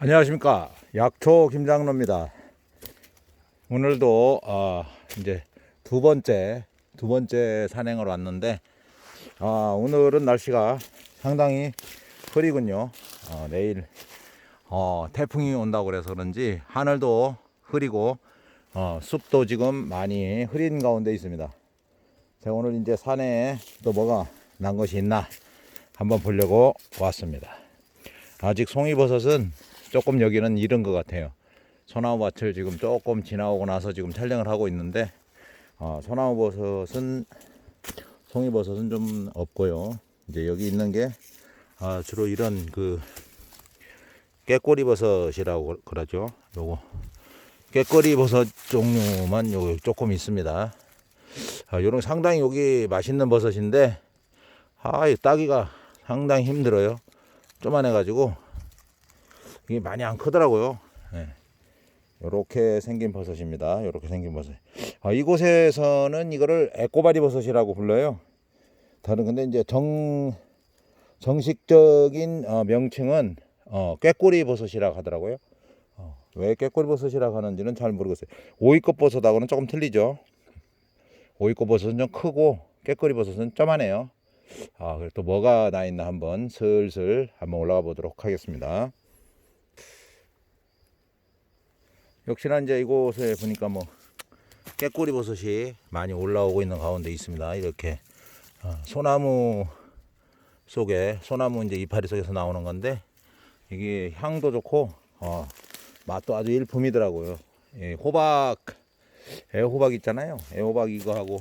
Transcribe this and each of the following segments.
안녕하십니까 약초 김장로입니다. 오늘도 어, 이제 두 번째 두 번째 산행을 왔는데 아, 오늘은 날씨가 상당히 흐리군요. 어, 내일 어, 태풍이 온다고 그래서 그런지 하늘도 흐리고 어, 숲도 지금 많이 흐린 가운데 있습니다. 제가 오늘 이제 산에 또 뭐가 난 것이 있나 한번 보려고 왔습니다. 아직 송이버섯은 조금 여기는 이른 것 같아요. 소나무 밭을 지금 조금 지나오고 나서 지금 촬영을 하고 있는데 어, 소나무 버섯은 송이버섯은 좀 없고요. 이제 여기 있는 게 아, 주로 이런 그 깨꼬리 버섯이라고 그러죠. 요거 깨꼬리 버섯 종류만 요 조금 있습니다. 아, 요런 상당히 여기 맛있는 버섯인데 아, 이 따기가 상당히 힘들어요. 쪼만해 가지고 이게 많이 안 크더라고요. 예. 요렇게 생긴 버섯입니다. 요렇게 생긴 버섯. 아, 이곳에서는 이거를 에꼬바리 버섯이라고 불러요. 다른 근데 이제 정 정식적인 어, 명칭은 어, 꾀꼬리 버섯이라고 하더라고요. 어, 왜 꾀꼬리 버섯이라고 하는지는 잘 모르겠어요. 오이꽃 버섯하고는 조금 틀리죠. 오이꽃 버섯은 좀 크고 꾀꼬리 버섯은 쪼만해요. 아, 그래 또 뭐가 나 있나 한번 슬슬 한번 올라가 보도록 하겠습니다. 역시나 이제 이곳에 보니까 뭐 깨꼬리 버섯이 많이 올라오고 있는 가운데 있습니다. 이렇게 어, 소나무 속에 소나무 이제 이파리 속에서 나오는 건데 이게 향도 좋고 어, 맛도 아주 일품이더라고요. 예, 호박 애호박 있잖아요. 애호박 이거 하고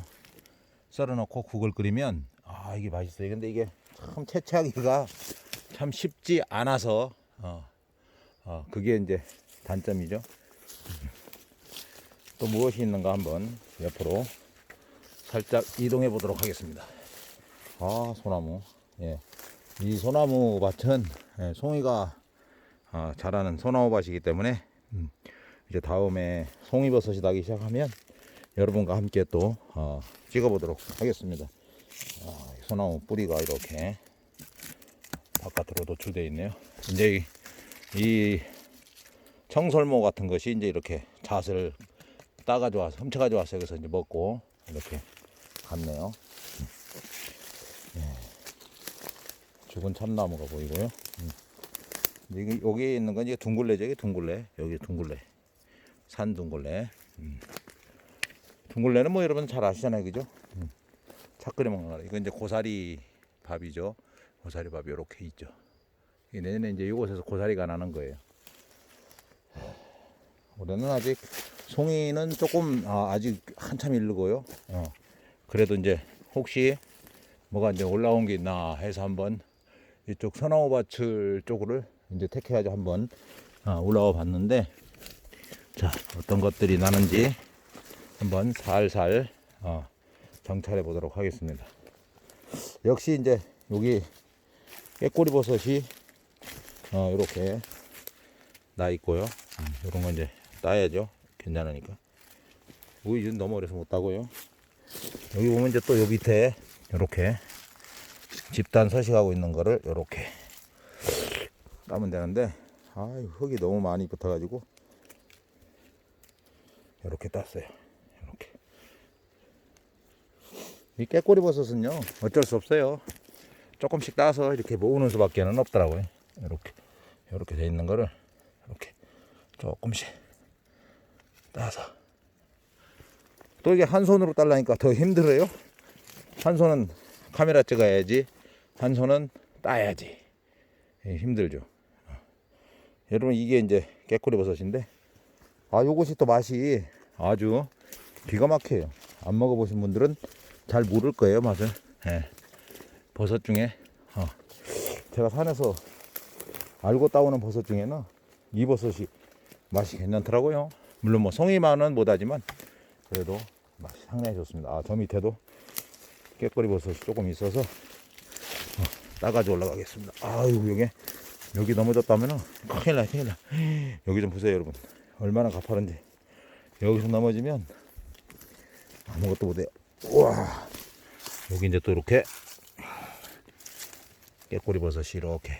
썰어놓고 국을 끓이면 아 이게 맛있어요. 근데 이게 참 채취하기가 참 쉽지 않아서 어, 어, 그게 이제 단점이죠. 또 무엇이 있는가 한번 옆으로 살짝 이동해 보도록 하겠습니다. 아 소나무. 예. 이 소나무 밭은 예, 송이가 아, 자라는 소나무 밭이기 때문에 음, 이제 다음에 송이버섯이 나기 시작하면 여러분과 함께 또 어, 찍어보도록 하겠습니다. 아, 이 소나무 뿌리가 이렇게 바깥으로 노출되어 있네요. 이제 이, 이 청설모 같은 것이 이제 이렇게 잣을 따가지고 와서 훔쳐가지고 왔어요. 그래서 이제 먹고 이렇게 갔네요. 예. 죽은 참나무가 보이고요. 음. 여기, 여기 있는 건 이게 둥글레죠. 이게 둥글레. 여기 둥글레. 산 둥글레. 음. 둥글레는 뭐 여러분 잘 아시잖아요. 그죠? 음. 차 끓여 먹는 거. 이건 이제 고사리 밥이죠. 고사리 밥이 이렇게 있죠. 이 내년에 이제 이곳에서 고사리가 나는 거예요. 올해는 아직 송이는 조금 아, 아직 한참 이르고요. 어. 그래도 이제 혹시 뭐가 이제 올라온 게 있나 해서 한번 이쪽 소나무 밭을 쪽으로 이제 택해가지고 한번 아, 올라와 봤는데 자 어떤 것들이 나는지 한번 살살 어, 정찰해 보도록 하겠습니다. 역시 이제 여기 깨꼬리 버섯이 어, 이렇게 나 있고요. 이런 건 이제 따야죠. 괜찮으니까. 우이 좀 너무 어려서 못 따고요. 여기 보면 이제 또 요 밑에 이렇게 집단 서식하고 있는 거를 이렇게 따면 되는데 아 흙이 너무 많이 붙어가지고 이렇게 땄어요. 이렇게 이 깨꼬리 버섯은요 어쩔 수 없어요. 조금씩 따서 이렇게 모으는 수밖에는 없더라고요. 이렇게 이렇게 돼 있는 거를 이렇게 조금씩 따서 또 이게 한 손으로 딸라니까 더 힘들어요. 한 손은 카메라 찍어야지, 한 손은 따야지. 예, 힘들죠. 여러분 이게 이제 깨꼬리 버섯인데 아 요것이 또 맛이 아주 기가 막혀요. 안 먹어보신 분들은 잘 모를 거예요 맛을. 예. 버섯 중에 어. 제가 산에서 알고 따오는 버섯 중에는 이 버섯이 맛이 괜찮더라고요. 물론 뭐 송이만은 못하지만 그래도 맛이 상당히 좋습니다. 아, 저 밑에도 깨꼬리 버섯이 조금 있어서 어, 따가지고 올라가겠습니다. 아유 여기 여기 넘어졌다면은 큰일 나 큰일 나. 여기 좀 보세요 여러분. 얼마나 가파른지. 여기서 넘어지면 아무것도 못해요. 우와. 여기 이제 또 이렇게 깨꼬리 버섯이 이렇게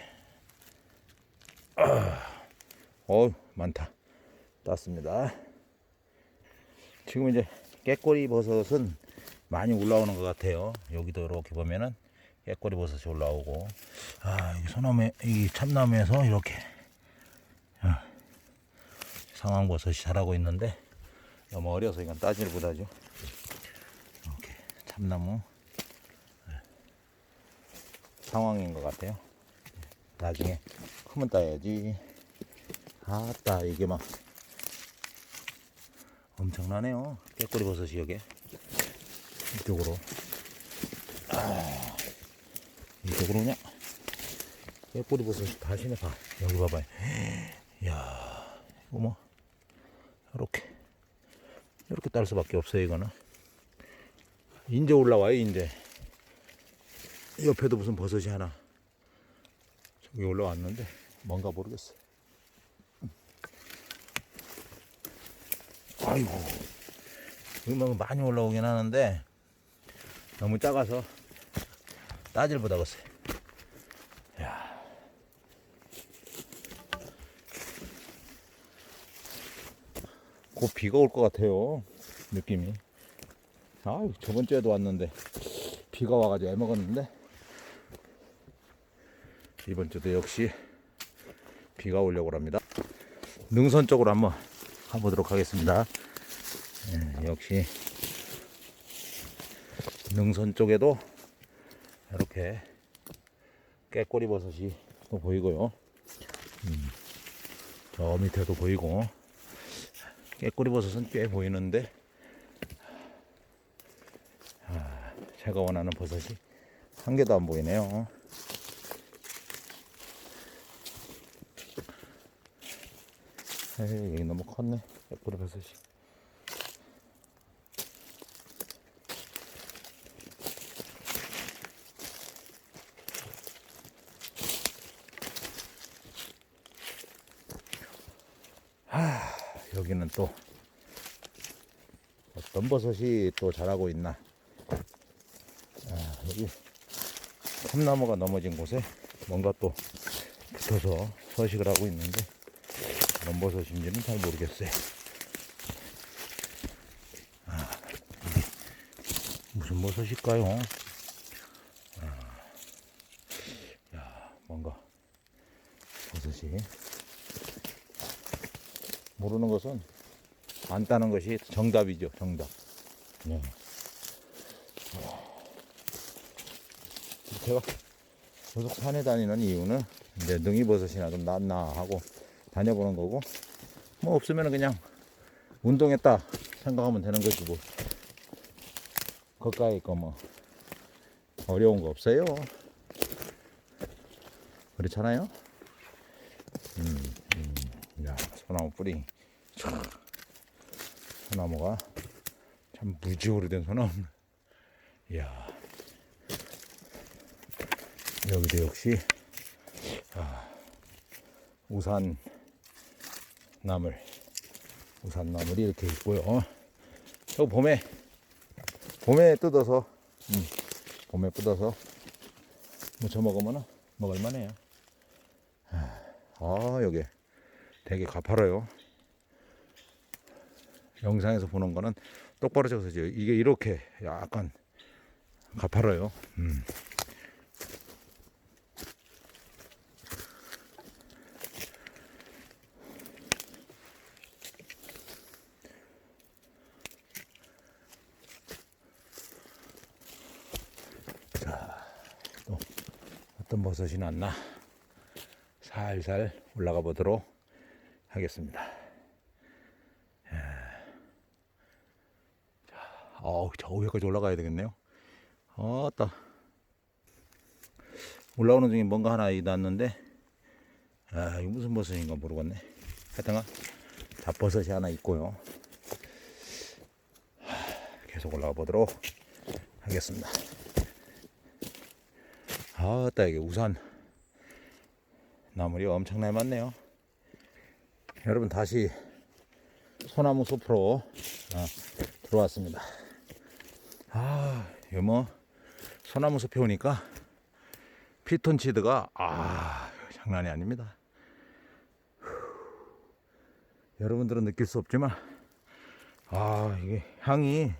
어우 많다 땄습니다. 지금 이제 깨꼬리 버섯은 많이 올라오는 것 같아요. 여기도 이렇게 보면은 깨꼬리 버섯이 올라오고. 아 이 소나무 이 참나무에서 이렇게 어, 상황 버섯이 자라고 있는데 너무 어려서 이건 따지를 못하죠. 이렇게 참나무 네. 상황인 것 같아요. 나중에 크면 따야지. 아따 이게 막 엄청나네요. 깨꼬리 버섯이 여기 이쪽으로. 아, 이쪽으로 그냥. 깨꼬리 버섯이 다시네. 봐. 여기 봐봐요. 이야 이거 뭐 이렇게. 이렇게 딸 수밖에 없어요 이거는. 인제 올라와요 인제. 옆에도 무슨 버섯이 하나 저기 올라왔는데 뭔가 모르겠어 아이고. 음악은 많이 올라오긴 하는데 너무 작아서 따질 못하겠어요 야. 곧 비가 올 것 같아요 느낌이. 아 저번 주에도 왔는데 비가 와가지고 애먹었는데 이번 주도 역시 비가 오려고 합니다. 능선 쪽으로 한번 가보도록 하겠습니다. 예, 역시 능선 쪽에도 이렇게 깨꼬리 버섯이 또 보이고요. 음, 저 밑에도 보이고 깨꼬리 버섯은 꽤 보이는데 아, 제가 원하는 버섯이 한 개도 안 보이네요 에이, 여기 너무 컸네. 깨꼬리 버섯이 여기는 또 어떤 버섯이 또 자라고 있나. 아, 여기 참나무가 넘어진 곳에 뭔가 또 붙어서 서식을 하고 있는데 뭔 버섯인지는 잘 모르겠어요 아, 이게 무슨 버섯일까요 아, 야 뭔가 버섯이 모르는 것은 안 따는 것이 정답이죠. 정답. 네. 제가 계속 산에 다니는 이유는 이제 능이 버섯이나 좀 낫나 하고 다녀보는 거고 뭐 없으면 그냥 운동했다 생각하면 되는 거지 뭐. 가까이 거뭐. 어려운 거 없어요. 그렇잖아요. 음, 음, 야 소나무 뿌리. 참, 소나무가 참 무지 오래된 소나무. 이야. 여기도 역시 아, 우산 나물. 우산 나물이 이렇게 있고요. 저 봄에 봄에 뜯어서 음, 봄에 뜯어서 무쳐 먹으면 먹을만해요. 아 여기 되게 가파라요. 영상에서 보는 거는 똑바로 적어서 이게 이렇게 약간 가파라요. 음. 버섯이 났나 살살 올라가 보도록 하겠습니다. 예. 자, 어우, 저 위에까지 올라가야 되겠네요. 어따. 올라오는 중에 뭔가 하나 났는데, 아, 이거 무슨 버섯인가 모르겠네. 하여튼가, 잡버섯이 하나 있고요. 하, 계속 올라가 보도록 하겠습니다. 아따, 이게 우산. 나물이 엄청나게 많네요. 여러분 다시 소나무 숲으로 어, 들어왔습니다. 아, 이거 뭐 소나무 숲에 오니까 피톤치드가 아 장난이 아닙니다. 여러분들은 느낄 수 없지만 아 이게 향이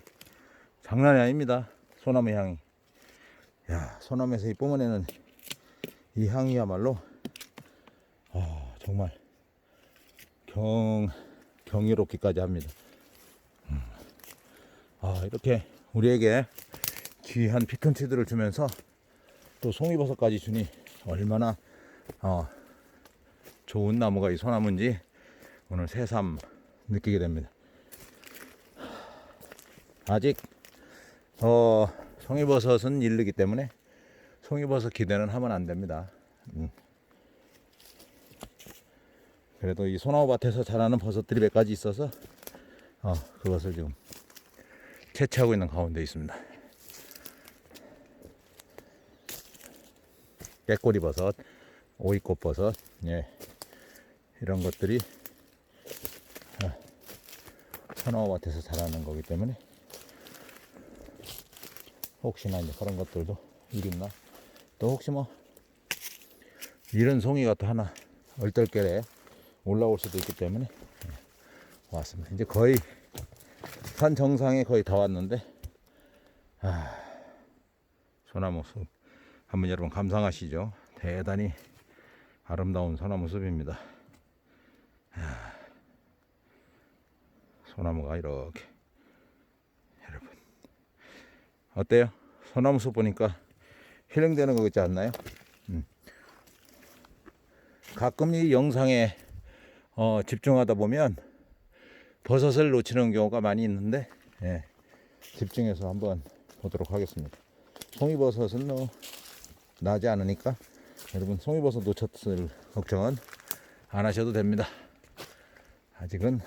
장난이 아닙니다 소나무 향이 야 소나무에서 이 뿜어내는 이 향이야말로 아 정말 경 경이롭기까지 합니다 음. 아 이렇게 우리에게 귀한 피톤치드를 주면서 또 송이버섯까지 주니 얼마나 어, 좋은 나무가 이 소나무인지 오늘 새삼 느끼게 됩니다. 아직 어, 송이버섯은 이르기 때문에 송이버섯 기대는 하면 안 됩니다. 음. 그래도 이 소나무 밭에서 자라는 버섯들이 몇 가지 있어서 어, 그것을 지금 채취하고 있는 가운데 있습니다. 깨꼬리 버섯, 오이꽃 버섯, 예, 이런 것들이 아, 소나무 밭에서 자라는 거기 때문에 혹시나 이제 그런 것들도 이겠나 또 혹시 뭐 이런 송이가 또 하나 얼떨결에 올라올 수도 있기 때문에 예, 왔습니다. 이제 거의 산 정상에 거의 다 왔는데 아, 소나무 숲 한번 여러분 감상하시죠. 대단히 아름다운 소나무 숲입니다. 아, 소나무가 이렇게 여러분 어때요? 소나무 숲 보니까 힐링되는 거 같지 않나요? 음. 가끔 이 영상에 어, 집중하다 보면 버섯을 놓치는 경우가 많이 있는데 예, 집중해서 한번 보도록 하겠습니다. 송이버섯은 뭐 나지 않으니까 여러분 송이버섯 놓쳤을 걱정은 안 하셔도 됩니다. 아직은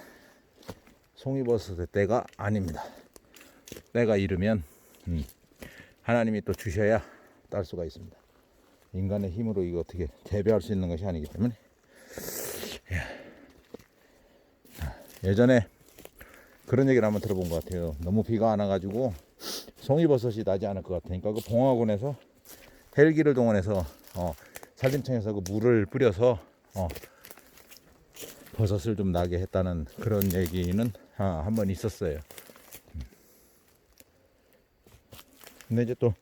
송이버섯의 때가 아닙니다. 때가 이르면 음, 하나님이 또 주셔야 딸 수가 있습니다. 인간의 힘으로 이거 어떻게 재배할 수 있는 것이 아니기 때문에 예. 예전에 그런 얘기를 한번 들어본 것 같아요. 너무 비가 안 와가지고 송이버섯이 나지 않을 것 같으니까 그 봉화군에서 헬기를 동원해서 어, 산림청에서 그 물을 뿌려서 어, 버섯을 좀 나게 했다는 그런 얘기는 아, 한번 있었어요. 음. 근데 이제 또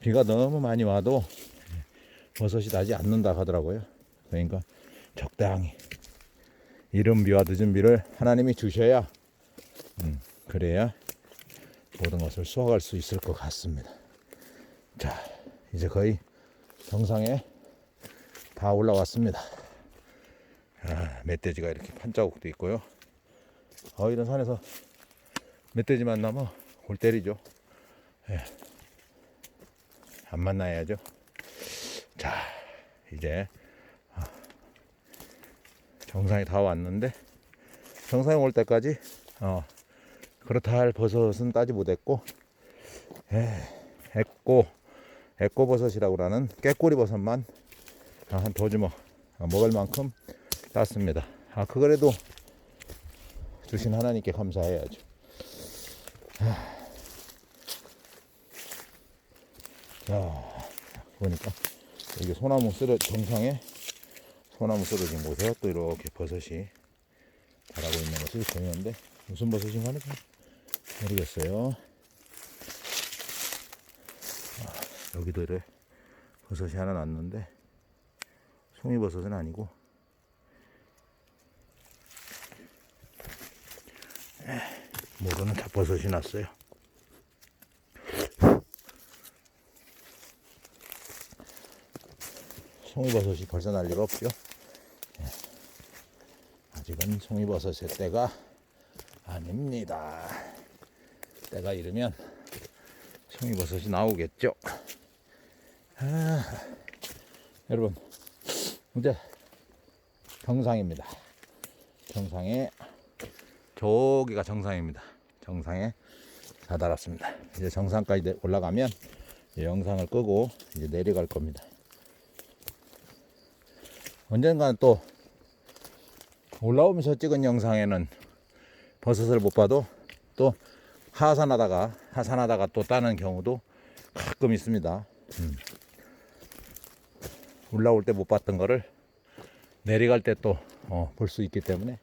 비가 너무 많이 와도 버섯이 나지 않는다 하더라고요. 그러니까 적당히 이른 비와 늦은 비를 하나님이 주셔야 음, 그래야 모든 것을 수확할 수 있을 것 같습니다. 자, 이제 거의 정상에 다 올라왔습니다. 아, 멧돼지가 이렇게 판자국도 있고요. 어, 이런 산에서 멧돼지 만나면 골 때리죠. 예. 안 만나야죠. 자, 이제 아, 정상에 다 왔는데 정상에 올 때까지 어, 그렇다 할 버섯은 따지 못했고 에, 액고 액고 버섯이라고 하는 깨꼬리 버섯만 한 두 주먹 어, 먹을 만큼 땄습니다. 아 그거라도 주신 하나님께 감사해야죠. 자 보니까 여기 소나무 쓰러 정상에 소나무 쓰러진 곳에 또 이렇게 버섯이 자라고 있는 것이 보이는데 무슨 버섯인가는 잘 모르겠어요. 아, 여기도 이래 버섯이 하나 났는데 송이버섯은 아니고 에, 모르는 잡버섯이 났어요. 송이버섯이 벌써 날 리가 없죠. 예. 아직은 송이버섯의 때가 아닙니다. 때가 이르면 송이버섯이 나오겠죠. 아, 여러분, 이제 정상입니다. 정상에 저기가 정상입니다. 정상에 다다랐습니다. 이제 정상까지 내- 올라가면 이 영상을 끄고 이제 내려갈 겁니다. 언젠가는 또 올라오면서 찍은 영상에는 버섯을 못 봐도 또 하산하다가 하산하다가 또 따는 경우도 가끔 있습니다. 음. 올라올 때 못 봤던 거를 내려갈 때 또 볼수 있기 때문에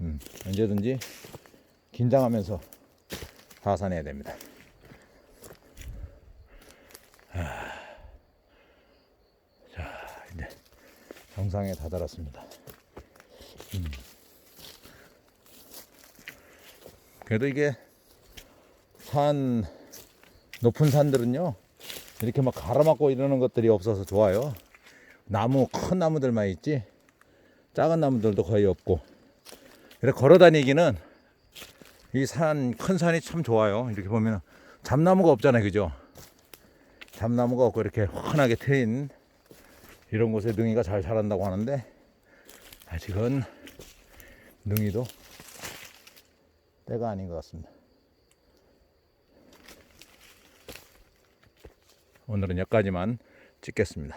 음, 언제든지 긴장하면서 하산해야 됩니다. 아, 자, 이제 정상에 다다랐습니다. 음. 그래도 이게 산 높은 산들은요 이렇게 막 가로막고 이러는 것들이 없어서 좋아요. 나무 큰 나무들만 있지 작은 나무들도 거의 없고 이렇게 걸어 다니기는 이 산 큰 산이 참 좋아요. 이렇게 보면 잠나무가 없잖아요, 그죠? 잠나무가 없고 이렇게 환하게 트인 이런 곳에 능이가 잘 자란다고 하는데 아직은 능이도 때가 아닌 것 같습니다. 오늘은 여기까지만 찍겠습니다.